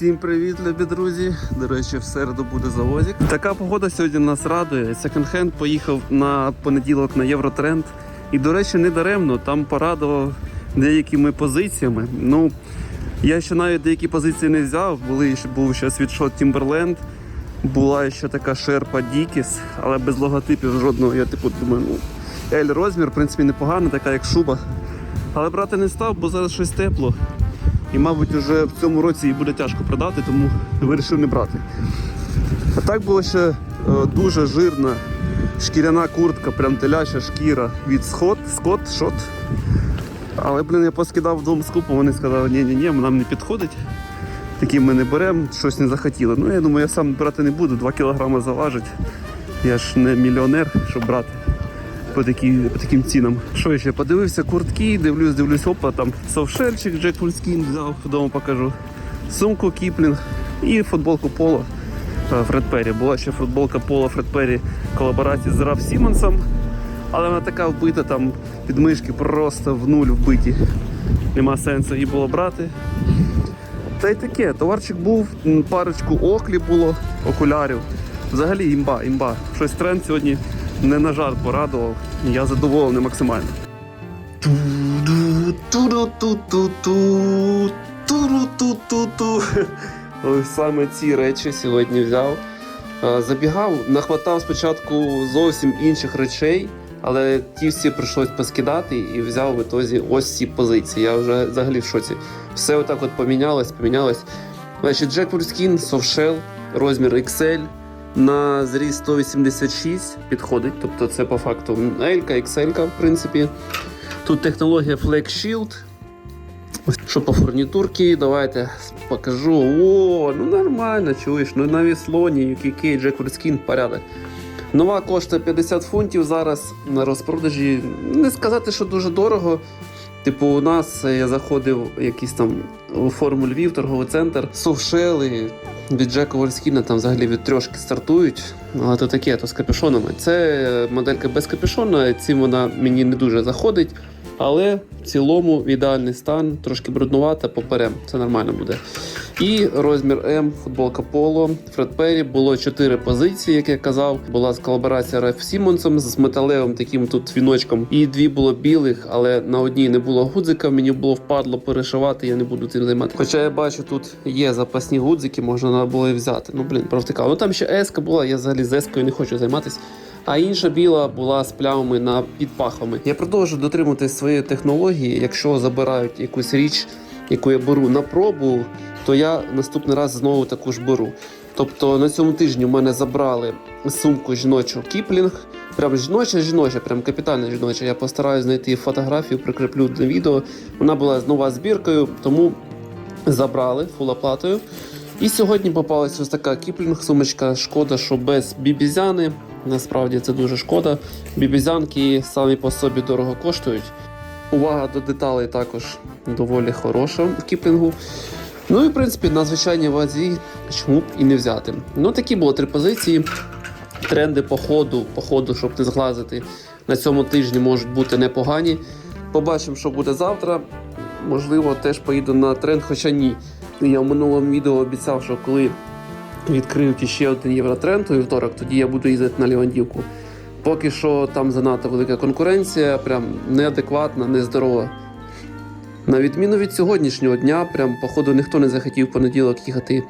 Всім привіт, любі друзі! До речі, в середу буде завозик. Така погода сьогодні нас радує. Секонд-хенд поїхав на понеділок на Євротренд. І, до речі, не даремно там порадував деякими позиціями. Ну, я ще навіть деякі позиції не взяв. Були був ще світшот Timberland, була ще така шерпа Дікіс, але без логотипів жодного. Я типу думаю, ну L розмір, в принципі, непогана, така як шуба. Але брати не став, бо зараз щось тепло. І, мабуть, вже в цьому році її буде тяжко продати, тому вирішив не брати. А так була ще е, дуже жирна шкіряна куртка, прям теляча шкіра від Scott, Scott, Shot. Але, блін, я поскидав вдома скупу, вони сказали, ні ні ні нам не підходить. Такі ми не беремо, щось не захотіли. Ну, я думаю, я сам брати не буду, 2 кілограми заважить. Я ж не мільйонер, щоб брати по, такі, по таким цінам. Що ще подивився куртки, дивлюсь, дивлюсь, опа, там совшерчик Джек Фульскін взяв, вдома покажу. Сумку Кіплінг і футболку Поло е, Фред Перрі. Була ще футболка Поло Фред Перрі в колаборації з Раф Сімонсом. Але вона така вбита, там підмишки просто в нуль вбиті. Нема сенсу її було брати. Та й таке, товарчик був, парочку оклі було, окулярів. Взагалі імба, імба. Щось тренд сьогодні не на жарт порадував. Я задоволений максимально. Саме ці речі сьогодні взяв. Забігав, нахватав спочатку зовсім інших речей, але ті всі прийшлось поскидати і взяв в ітозі ось ці позиції. Я вже взагалі в шоці. Все отак от помінялось, помінялось. Значить, Jack Wolfskin Softshell, розмір XL. На зріст 186 підходить, тобто це по факту L, XL, в принципі. Тут технологія Flex Shield. Що по фурнітурці, давайте покажу. О, ну нормально, чуєш. Ну на віслоні, UKK, Jack Wolfskin, порядок. Нова коштує 50 фунтів зараз на розпродажі. Не сказати, що дуже дорого. Типу, у нас е, я заходив якийсь там у форму Львів, торговий центр, совшели від Джека Вольскіна там взагалі від трьошки стартують. Але то таке, то з капюшонами. Це моделька без капюшона, цим вона мені не дуже заходить. Але в цілому в ідеальний стан, трошки бруднувата, поперем. Це нормально буде. І розмір М, футболка Поло, Фред Перрі. Було чотири позиції, як я казав. Була з колаборація Реф Сімонсом з металевим таким тут віночком. І дві було білих, але на одній не було гудзика. Мені було впадло перешивати, я не буду цим займати. Хоча я бачу, тут є запасні гудзики, можна було і взяти. Ну блін, провтикав. Ну там ще еска була, я взагалі з ескою не хочу займатися. А інша біла була з плямами на підпахами. Я продовжую дотримуватись своєї технології. Якщо забирають якусь річ, яку я беру на пробу, то я наступний раз знову таку ж беру. Тобто на цьому тижні в мене забрали сумку жіночу Кіплінг. Прям жіноча, жіноча, прям капітальна жіноча. Я постараюсь знайти фотографію, прикріплю на відео. Вона була нова збіркою, тому забрали фул оплатою. І сьогодні попалась ось така кіплінг сумочка. Шкода, що без бібізяни. Насправді це дуже шкода. Бібізянки самі по собі дорого коштують. Увага до деталей також доволі хороша в кіплінгу. Ну і в принципі на звичайній вазі чому б і не взяти. Ну такі було три позиції. Тренди по ходу, по ходу, щоб не зглазити, на цьому тижні можуть бути непогані. Побачимо, що буде завтра. Можливо, теж поїду на тренд, хоча ні. Я в минулому відео обіцяв, що коли відкриють ще один євротренд у вівторок, тоді я буду їздити на Лівандівку. Поки що там занадто велика конкуренція, прям неадекватна, нездорова. На відміну від сьогоднішнього дня, прям походу ніхто не захотів понеділок їхати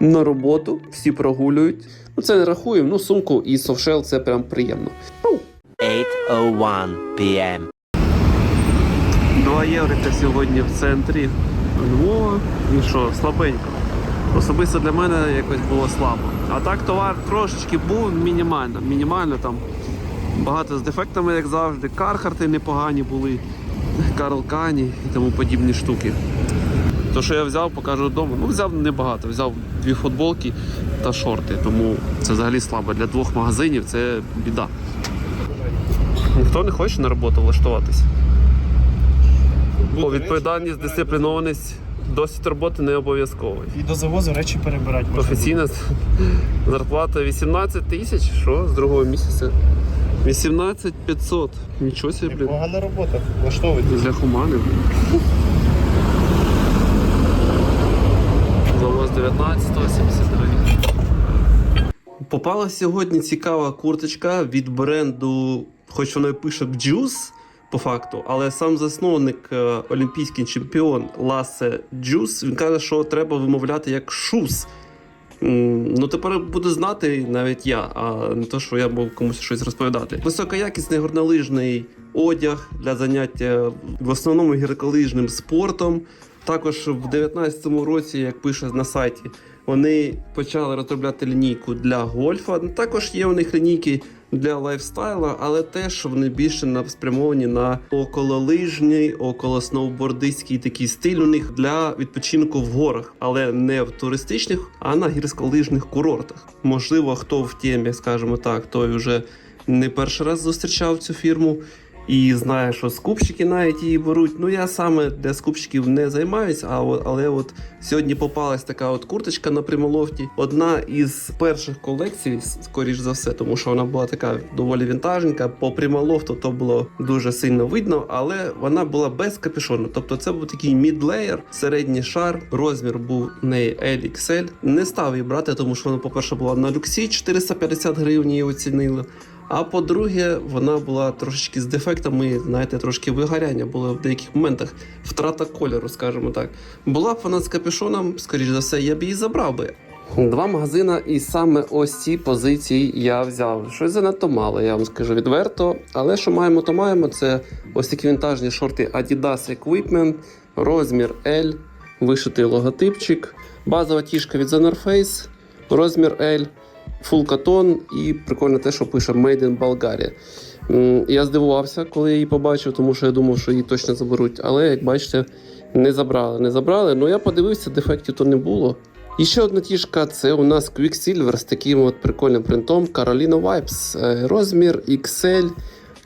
на роботу, всі прогулюють. Ну це не рахуємо, ну сумку і совшел це прям приємно. 8:01 p.m. 2 єврика сьогодні в центрі Львова. І що, слабенько. Особисто для мене якось було слабо. А так товар трошечки був мінімально. Мінімально там багато з дефектами, як завжди. Кархарти непогані були, Карл Кані і тому подібні штуки. То, що я взяв, покажу вдома. Ну, взяв небагато. Взяв дві футболки та шорти. Тому це взагалі слабо. Для двох магазинів це біда. Ніхто не хоче на роботу влаштуватись. Бо відповідальність, дисциплінованість, досвід роботи не обов'язковий. І до завозу речі перебирати. Професійна зарплата 18 тисяч, що з другого місяця? 18 500. Нічого собі, блін. Погана робота, влаштовуйте. Для хуманів. Завоз 19 73. Попала сьогодні цікава курточка від бренду, хоч воно і пише Juice, по факту, але сам засновник, е, олімпійський чемпіон Ласе Джус, він каже, що треба вимовляти як шус. Ну, тепер буде знати навіть я, а не то, що я був комусь щось розповідати. Високоякісний горнолижний одяг для заняття в основному гірколижним спортом. Також в 2019 році, як пише на сайті, вони почали розробляти лінійку для гольфа. Також є у них лінійки для лайфстайла, але теж вони більше спрямовані на окололижний, околосноубордистський такий стиль у них для відпочинку в горах, але не в туристичних, а на гірськолижних курортах. Можливо, хто в темі, скажімо так, той вже не перший раз зустрічав цю фірму і знає, що скупщики навіть її беруть. Ну я саме для скупщиків не займаюсь, а але от сьогодні попалась така от курточка на примолофті. Одна із перших колекцій, скоріш за все, тому що вона була така доволі вінтажненька. По примолофту то було дуже сильно видно, але вона була без капюшону. Тобто це був такий мідлеєр, середній шар. Розмір був в неї LXL. Не став її брати, тому що вона, по-перше, була на люксі 450 гривень її оцінили. А по-друге, вона була трошечки з дефектами, знаєте, трошки вигоряння було в деяких моментах, втрата кольору, скажімо так. Була б вона з капюшоном, скоріш за все, я б її забрав би. Два магазини, і саме ось ці позиції я взяв. Щось занадто мало, я вам скажу відверто. Але що маємо, то маємо. Це ось такі вінтажні шорти Adidas Equipment, розмір L, вишитий логотипчик, базова тішка від The Face, розмір L. Фул катон і прикольно те, що пише Made in Bulgaria. Я здивувався, коли я її побачив, тому що я думав, що її точно заберуть. Але як бачите, не забрали. Не забрали. Ну я подивився, дефектів то не було. І ще одна тішка це у нас Quicksilver з таким от прикольним принтом Carolina Vibes. Е, Розмір XL.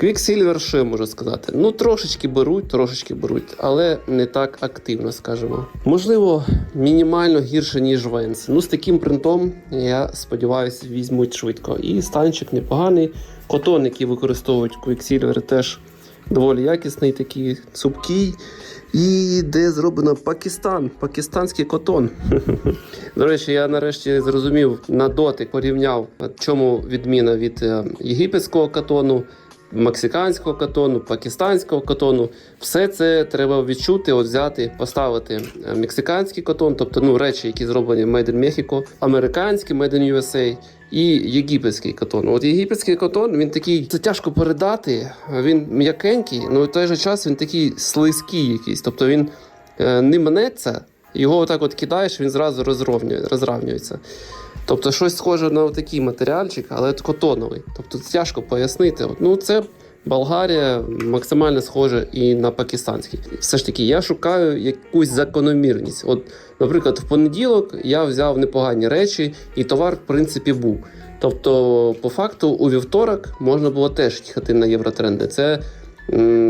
Quicksilver, що я можу сказати? Ну, трошечки беруть, трошечки беруть, але не так активно, скажімо. Можливо, мінімально гірше, ніж Vans. Ну, з таким принтом, я сподіваюся, візьмуть швидко. І станчик непоганий. Котон, який використовують Quicksilver, теж доволі якісний, такий цупкий. І де зроблено Пакистан, пакистанський котон. До речі, я нарешті зрозумів на дотик, порівняв, чому відміна від е, єгипетського катону, мексиканського катону, пакистанського катону. Все це треба відчути, от взяти, поставити е, мексиканський катон, тобто ну, речі, які зроблені Made in Mexico, американський Made in USA і єгипетський катон. От єгипетський катон, він такий, це тяжко передати, він м'якенький, але в той же час він такий слизький якийсь. Тобто він е, не мнеться, його отак от кидаєш, він зразу розровнює, розравнюється. Тобто щось схоже на такий матеріальчик, але котоновий. Тобто тяжко пояснити. Ну, це Болгарія максимально схоже і на пакистанський. Все ж таки, я шукаю якусь закономірність. От, наприклад, в понеділок я взяв непогані речі, і товар, в принципі, був. Тобто, по факту, у вівторок можна було теж їхати на євротренди. Це,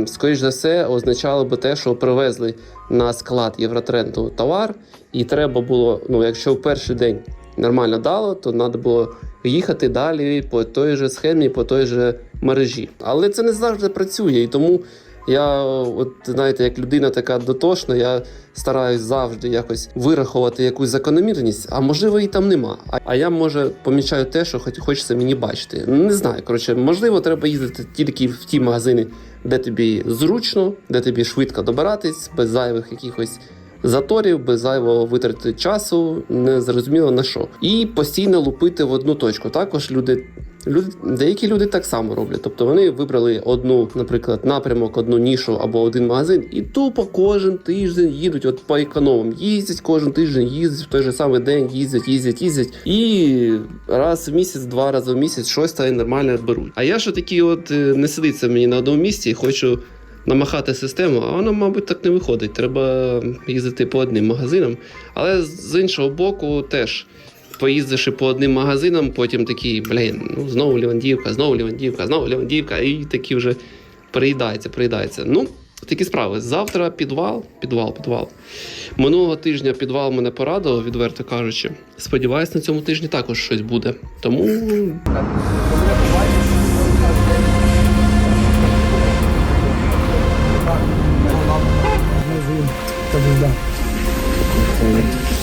скоріш за все, означало би те, що привезли на склад євротренду товар, і треба було, ну, якщо в перший день нормально дало, то треба було їхати далі по той же схемі, по той же мережі. Але це не завжди працює, і тому я, от знаєте, як людина така дотошна, я стараюсь завжди якось вирахувати якусь закономірність, а можливо і там нема. А, а я може помічаю те, що хоч хочеться мені бачити. Не знаю. Коротше, можливо, треба їздити тільки в ті магазини, де тобі зручно, де тобі швидко добиратись, без зайвих якихось заторів, без зайвого витрати часу, не зрозуміло на що. І постійно лупити в одну точку. Також люди. Люди, деякі люди так само роблять. Тобто вони вибрали одну, наприклад, напрямок, одну нішу або один магазин, і тупо кожен тиждень їдуть от по економам. Їздять кожен тиждень, їздять в той же самий день, їздять, їздять, їздять. І раз в місяць, два рази в місяць щось та й нормально беруть. А я що такий, от е, не сидиться мені на одному місці, хочу намахати систему, а воно, мабуть, так не виходить. Треба їздити по одним магазинам. Але з іншого боку, теж поїздиш по одним магазинам, потім такий, блін, ну знову Лівандівка, знову Лівандівка, знову Лівандівка, і такі вже приїдається, приїдається. Ну, такі справи. Завтра підвал, підвал, підвал. Минулого тижня підвал мене порадував, відверто кажучи. Сподіваюсь, на цьому тижні також щось буде. Тому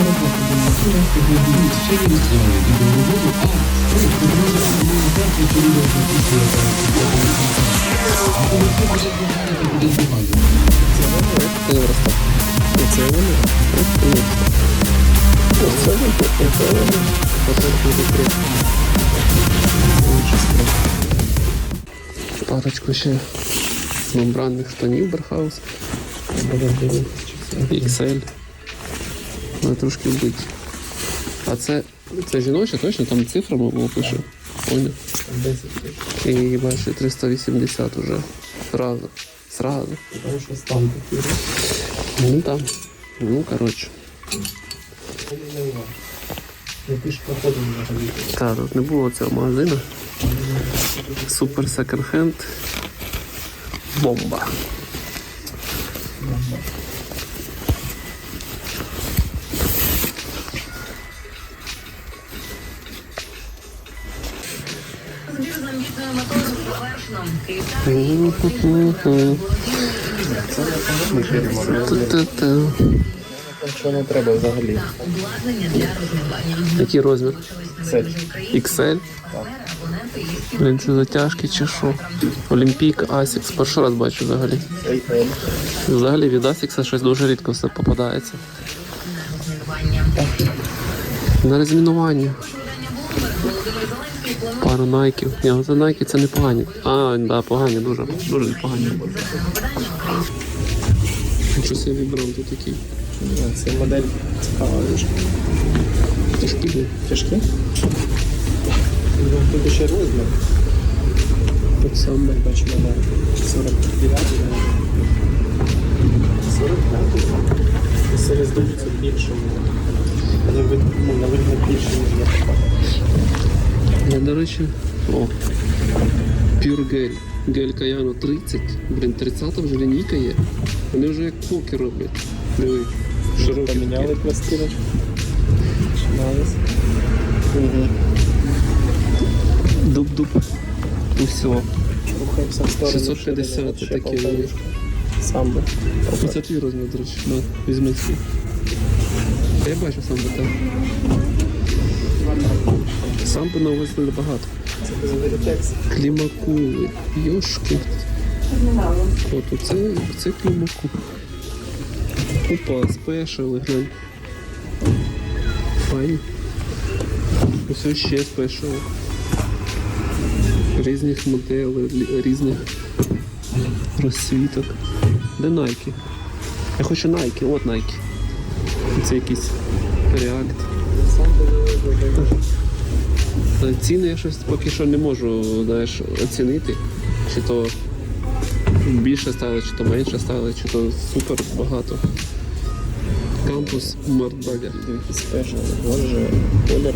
селочка. Це не. Оце вони. Парочку ще мембранних штанів Берхаус. XL. Вони трошки вбиті. А це, це жіноче, точно? Там цифрами було пише. Поняв? І бачу 380 уже. Сразу. Сразу. Ну там. Ну, коротше. Так, тут не було цього магазину. Супер секонд-хенд. Бомба. Метою завершено. Що не треба взагалі? Який розмір? XL. Блін, це затяжки чи що? Олімпік, Asics. Перший раз бачу взагалі. Взагалі від Asics щось дуже рідко все попадається. На розмінування. Пару найків. Ні, оце найки це не погані. А, да, погані, дуже. Дуже погані. Щось я вибрав тут такий. Це модель цікава дуже. Тяжкі. Тяжкі? Ну, Тут ще розмір. Тут сам ми бачимо на 49 45 Це здається більше. Але ну, на вигляд більше, ніж я така. Я, до речі, о, Pure Gel. Гель Каяно 30. Блін, 30 вже лінійка є. Вони вже як покер роблять. Диви, широкі. Поміняли пластиночку. Аналіз. Дуб-дуб. Усього. Рухаємося в сторону. 650 ще такі полтаві. вони. Сам би. Це твій розмір, до речі. На, візьми. Я бачу сам би так. Сам би на увазі багато. Клімакули. Йошки. От оце, це клімаку. Опа, спешили, глянь. Файні. Ось ще спешили. Різних моделей, різних розсвіток. Де Nike? Я хочу Nike, от Nike. Це якийсь React. Ціни я щось поки що не можу знаєш, оцінити. Чи то більше стало, чи то менше стало, чи то супер багато. Кампус Мартбагер. Боже, колір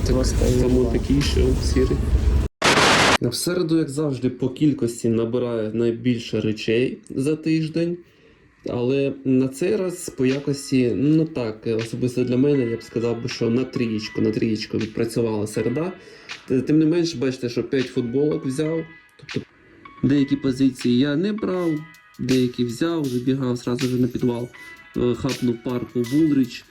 Тому такий, що сірий. В середу, як завжди, по кількості набираю найбільше речей за тиждень. Але на цей раз по якості, ну так, особисто для мене, я б сказав що на трієчку, на трієчку відпрацювала середа. Тим не менш, бачите, що 5 футболок взяв. Тобто деякі позиції я не брав, деякі взяв, забігав зразу ж на підвал, е, хапнув парку Булріч.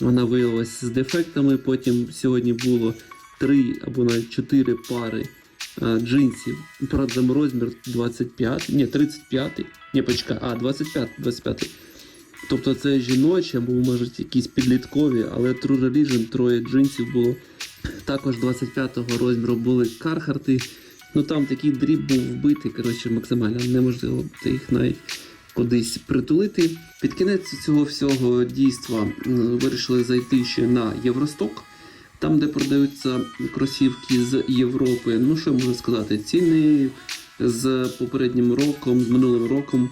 Вона виявилася з дефектами. Потім сьогодні було 3 або навіть 4 пари джинсів. Правда, розмір 25, ні, 35, ні, почекай, а, 25, 25. Тобто це жіночі або може якісь підліткові, але True Religion троє джинсів було також 25-го розміру були кархарти. Ну там такий дріб був вбитий, коротше, максимально неможливо їх навіть кудись притулити. Під кінець цього всього дійства вирішили зайти ще на Євросток, там, де продаються кросівки з Європи. Ну що можу сказати? Ціни з попереднім роком, з минулим роком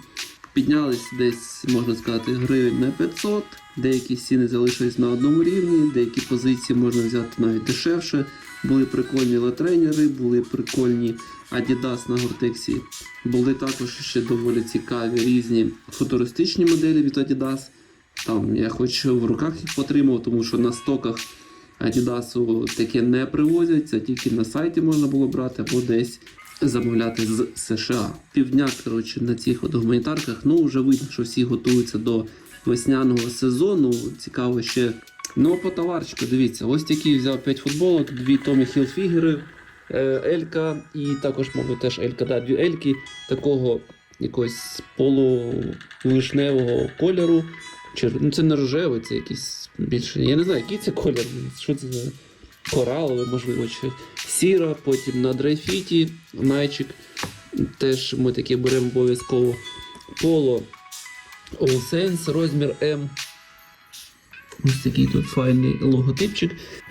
піднялись десь, можна сказати, гривень на 500. Деякі ціни залишились на одному рівні, деякі позиції можна взяти навіть дешевше. Були прикольні латренери, були прикольні Adidas на Гортексі. Були також ще доволі цікаві різні футуристичні моделі від Adidas. Там я хоч в руках їх потримав, тому що на стоках Adidas таке не привозять, це тільки на сайті можна було брати або десь замовляти з США. Півдня коротше, на цих от гуманітарках. Ну вже видно, що всі готуються до весняного сезону. Цікаво ще. Ну, по товарчику, дивіться, ось такі взяв 5 футболок, дві Томі Хілфігери, е, Елька і також, мабуть, теж Елька, да, дві Ельки такого якогось полувишневого кольору. Чи, ну, це не рожевий, це якийсь більше. Я не знаю, який це колір. Що це за кораловий, можливо, чи сіра, потім на драйфіті, найчик. Теж ми таке беремо обов'язково поло All Saints, розмір М. Ось такий тут файний логотипчик.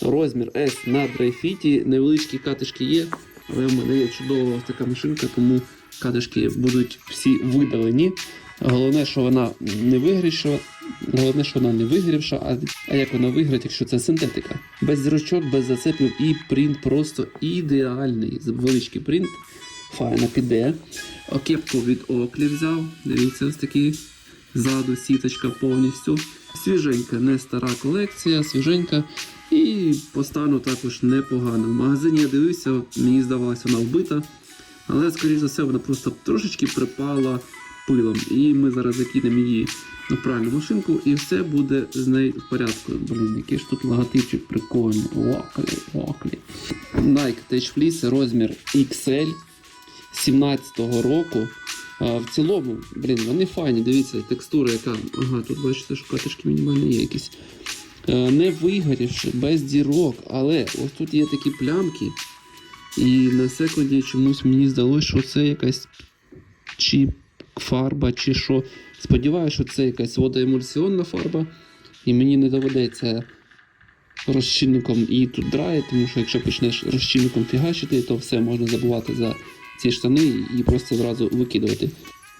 Розмір S на драйфіті. Невеличкі катишки є, але в мене є чудова ось така машинка, тому катишки будуть всі видалені. Головне, що вона не вигріша, головне, що вона не вигрівша, а, а як вона виграє, якщо це синтетика. Без зірочок, без зацепів і принт просто ідеальний. Величкий принт. Файно піде. Окепку від Оклі взяв. Дивіться, ось такий ззаду сіточка повністю. Свіженька, не стара колекція, свіженька. І по стану також непогано. В магазині я дивився, мені здавалося, вона вбита. Але, скоріш за все, вона просто трошечки припала пилом. І ми зараз закинемо її на правильну машинку, і все буде з нею в порядку. Блін, який ж тут логотипчик прикольний. Оклі, оклі. Nike Tech Fleece, розмір XL 17-го року. А, в цілому, блін, вони файні, дивіться, текстура, яка. Ага, тут бачите, що катишки мінімальні є якісь. Е, Не вигорівши, без дірок, але ось тут є такі плямки. І на секунді чомусь мені здалося, що це якась чи фарба, чи що. Сподіваюся, що це якась водоемульсіонна фарба, і мені не доведеться розчинником її тут драїти, тому що якщо почнеш розчинником фігачити, то все можна забувати за ці штани і просто зразу викидувати.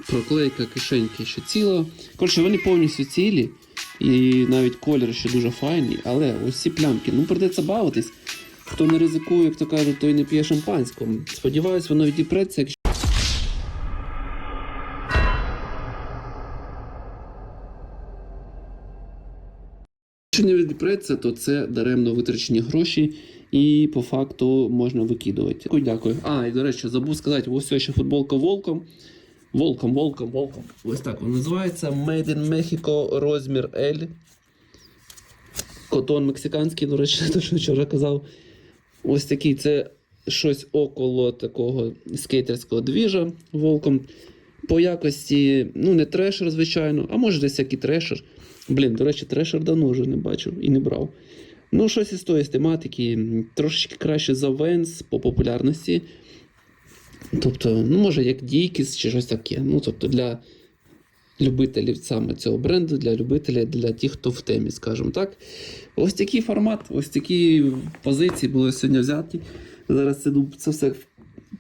Проклейка кишеньки ще ціла. Коротше, вони повністю цілі, і навіть колір ще дуже файний, але ось ці плямки, ну придеться бавитись. Хто не ризикує, як то кажуть, той не п'є шампанського. Сподіваюсь, воно відіпреться, якщо. Не відіпреться, то це даремно витрачені гроші, і по факту можна викидувати. Дякую. А, і до речі, забув сказати, ось ще футболка волком. Волком, волком, волком. Ось так він називається. Made in Mexico, розмір L. Котон мексиканський, до речі, те, що вчора казав. Ось такий це щось около такого скейтерського двіжа волком. По якості, ну, не трешер, звичайно, а може десь який трешер. Блін, до речі, трешер давно вже не бачив і не брав. Ну, щось із тої тематики, трошечки краще за Венс по популярності. Тобто, ну, може, як Дійкіс чи щось таке. Ну, тобто, для любителів саме цього бренду, для любителів, для тих, хто в темі, скажімо так. Ось такий формат, ось такі позиції були сьогодні взяті. Зараз це, це все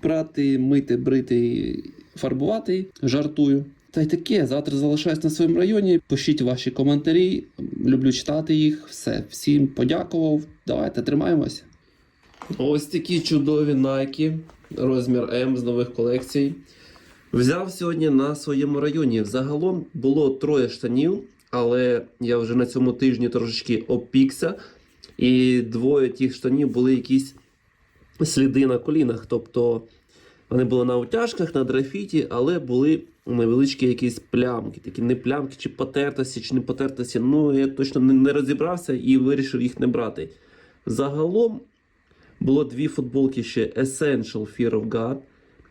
прати, мити, брити, фарбувати. Жартую. Та й таке, завтра залишаюсь на своєму районі. Пишіть ваші коментарі. Люблю читати їх. Все, всім подякував. Давайте тримаємося. Ось такі чудові Nike, розмір М з нових колекцій. Взяв сьогодні на своєму районі. Загалом було троє штанів, але я вже на цьому тижні трошечки опікся. І двоє тих штанів були якісь сліди на колінах. Тобто вони були на утяжках, на драфіті, але були невеличкі якісь плямки. Такі не плямки, чи потертості, чи не потертості. Ну, я точно не, розібрався і вирішив їх не брати. Загалом було дві футболки ще Essential Fear of God.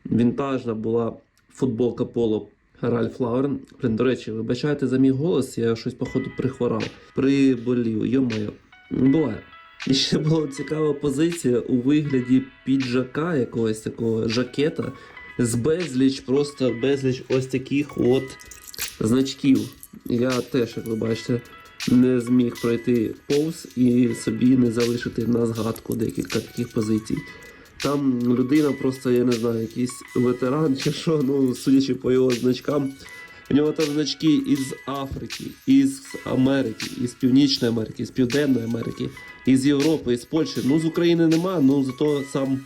Вінтажна була футболка Polo Ralph Lauren. Блін, до речі, вибачайте за мій голос, я щось, походу, прихворав. Приболів, йо-моє. Буває. І ще була цікава позиція у вигляді піджака, якогось такого жакета, з безліч, просто безліч ось таких от значків. Я теж, як ви бачите, не зміг пройти повз і собі не залишити на згадку декілька таких позицій. Там людина просто, я не знаю, якийсь ветеран чи що, ну, судячи по його значкам. У нього там значки із Африки, із Америки, із Північної Америки, з Південної Америки, із Європи, із Польщі. Ну, з України нема, ну зато сам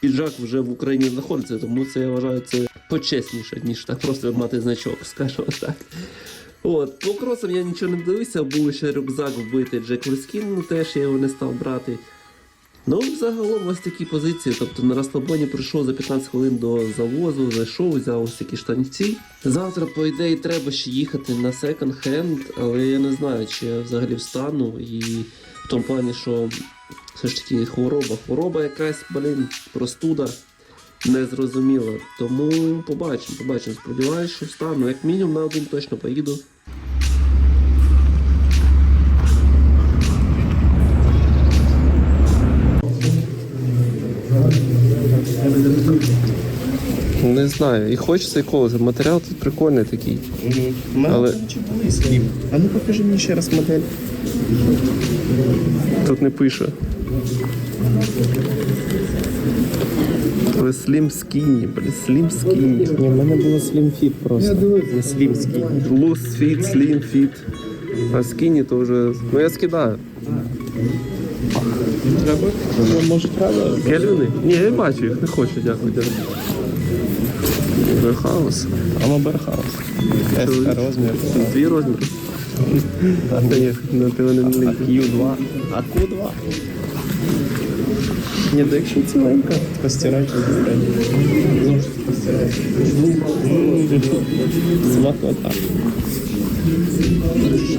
піджак вже в Україні знаходиться, тому це я вважаю це почесніше, ніж так просто мати значок, скажімо так. От, по кросам я нічого не дивився, був ще рюкзак вбитий Джек Лескін, ну теж я його не став брати. Ну, взагалом ось такі позиції. Тобто на розслабоні прийшов за 15 хвилин до завозу, зайшов, взяв ось такі штанці. Завтра, по ідеї, треба ще їхати на секонд-хенд, але я не знаю, чи я взагалі встану. І в тому плані, що все ж таки хвороба. Хвороба якась, блін, простуда. Незрозуміла. Тому побачимо, побачимо. Сподіваюсь, що встану. Як мінімум на один точно поїду. Не знаю, і хочеться якогось. Матеріал тут прикольний такий. Угу. Але- були слів. А ну покажи мені ще раз модель. Тут не пише. Але Slim Skinny, блін, Slim Skinny. Ні, в мене було Slim Fit просто. Не Slim Skinny. Loose Fit, Slim Fit. А Skinny то вже. Ну я скидаю. Треба? Може треба? Кельвіни? Ні, я бачу їх, не хочу, дякую. дякую. Warehouse. Ама Берхаус. Розмір. Твій розмір. Та ні, на тебе не налить. Q2. А Q2. Ні, то якщо ціленька, постирати збирати. Знову ж. Смакота.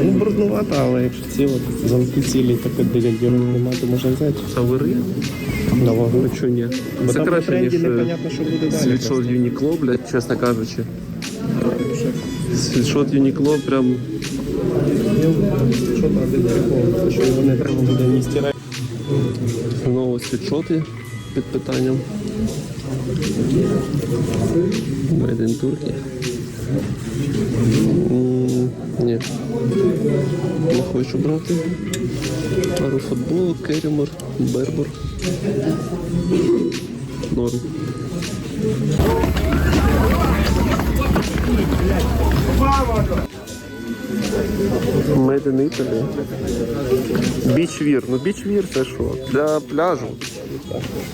Ну, бруднувата, але якщо то замки цілі, так біля діру немає, то можна взяти. А вагу. А чого ні? Бо Це там краще, ніж е, непонятно, що буде далі. світшот Uniqlo, блядь, чесно кажучи. Світшот Uniqlo прям Що там прикол, що його не треба буде ні стирати. знову світшоти під питанням. Made in Turkey. М, Ні. Не хочу брати. Пару футболок, Керімор, Бербор. Норм. Made in Italy. Бічвір. Ну бічвір це що? Для пляжу.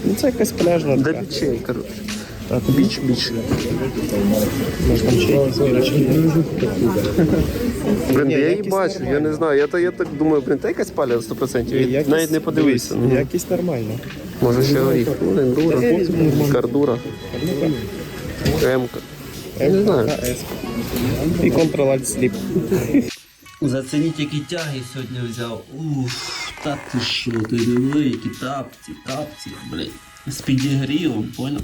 Ну це якась пляжна Для бічей, коротше. Біч, біч. Блін, я її бачу, я не знаю. Я, та- я так думаю, блін, та якась паля 100%. Я навіть не подивився. Ну, Якість нормальна. Може ще горіх. Ну, ендура, Я візьму нормально. кардура. Не знаю. І Ctrl-Alt Sleep. Зацініть, які тяги сьогодні взяв. Уф, та ти що, ти диви, які тапці, тапці, блядь. З підігрівом, поняв?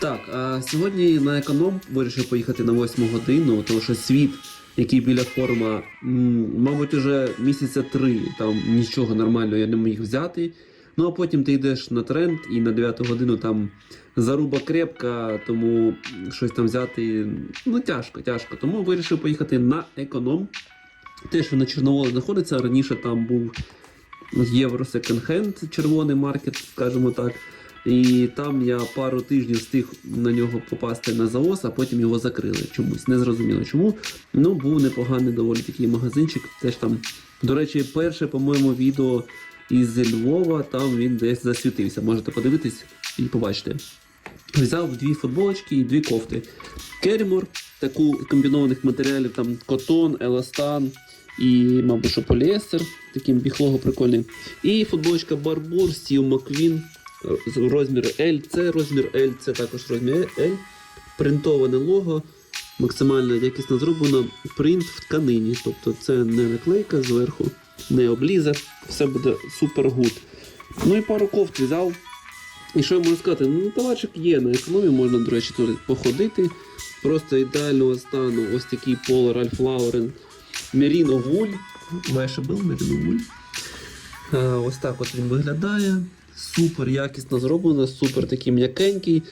Так, а сьогодні на економ вирішив поїхати на 8 годину, тому що світ, який біля форма, мабуть, уже місяця три, там нічого нормального я не міг взяти. Ну а потім ти йдеш на тренд і на 9 годину там заруба крепка, тому щось там взяти ну тяжко, тяжко. Тому вирішив поїхати на економ. Те, що на Чорноволі знаходиться, раніше там був євро секонд-хенд, червоний маркет, скажімо так. І там я пару тижнів встиг на нього попасти на завоз, а потім його закрили чомусь. Не зрозуміло чому. Ну, був непоганий доволі такий магазинчик. Теж там, до речі, перше, по-моєму, відео із Львова, там він десь засвітився. Можете подивитись і побачити. Взяв дві футболочки і дві кофти. Керімор, таку комбінованих матеріалів, там котон, еластан і, мабуть, що поліестер, таким біхлого прикольний. І футболочка Барбур, Стів Маквін, розмір L, це розмір L, це також розмір L. Принтоване лого, максимально якісно зроблено. Принт в тканині. Тобто це не наклейка зверху, не обліза, все буде супер гуд. Ну і пару кофт взяв. І що я можу сказати? Ну, товарчик є на економі, можна, до речі, тут походити. Просто ідеального стану ось такий поло Ральф Лаурен Меріно Вуль. Має був Меріно Вуль. Е, Ось так от він виглядає. Супер якісно зроблено, супер такий м'якенький.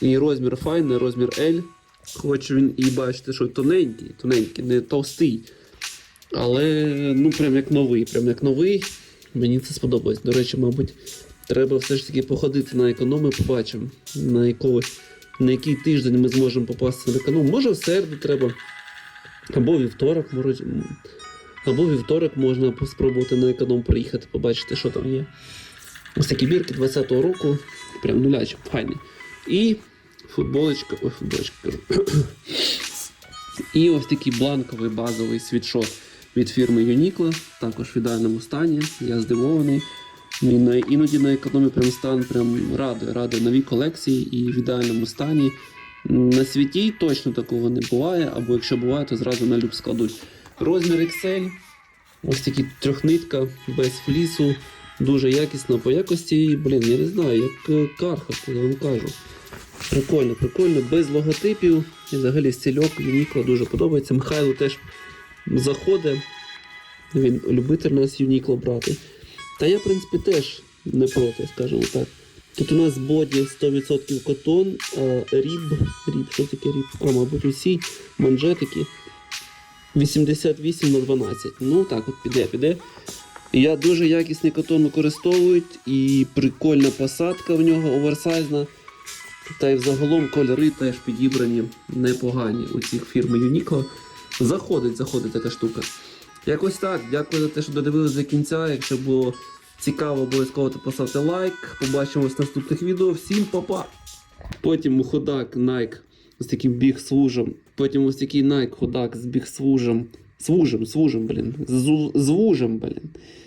І розмір файний, розмір L. Хоч він і бачите, що тоненький, тоненький, не товстий. Але ну прям як новий, прям як новий. Мені це сподобалось. До речі, мабуть, Треба все ж таки походити на економи, побачимо, на якогось, на який тиждень ми зможемо попасти на економ. Може в середу треба, або вівторок, або вівторок можна спробувати на економ приїхати, побачити, що там є. Ось такі бірки 20-го року, прям нулячі, файні. І футболочка, ой, футболочка. І ось такий бланковий базовий світшот від фірми Uniqlo, також в ідеальному стані. Я здивований. Він на- іноді на економі прям стан прям радує, радує нові колекції і в ідеальному стані. На світі точно такого не буває, або якщо буває, то зразу на люб складуть. Розмір XL, ось такі трьохнитка, без флісу, дуже якісно по якості. Блін, я не знаю, як е, кархат, я вам кажу. Прикольно, прикольно, без логотипів. І взагалі стільок Юнікло дуже подобається. Михайло теж заходить. Він любитель нас Юнікло брати. Та я, в принципі, теж не проти, скажімо так. Тут у нас боді 100% котон, ріб, ріб, що таке ріб? А, мабуть, усі манжетики 88 на 12. Ну так, от піде, піде. Я дуже якісний котон використовують і прикольна посадка в нього оверсайзна. Та й взагалом кольори теж підібрані непогані у цих фірми Uniqlo. Заходить, заходить така штука. Якось так. Дякую за те, що додивилися до кінця. Якщо було цікаво, обов'язково поставте лайк. Побачимось в наступних відео. Всім па-па! Потім ходак Nike з таким біг свужем. Потім ось такий Nike ходак з біг звужим, блин. блін. З, з блін.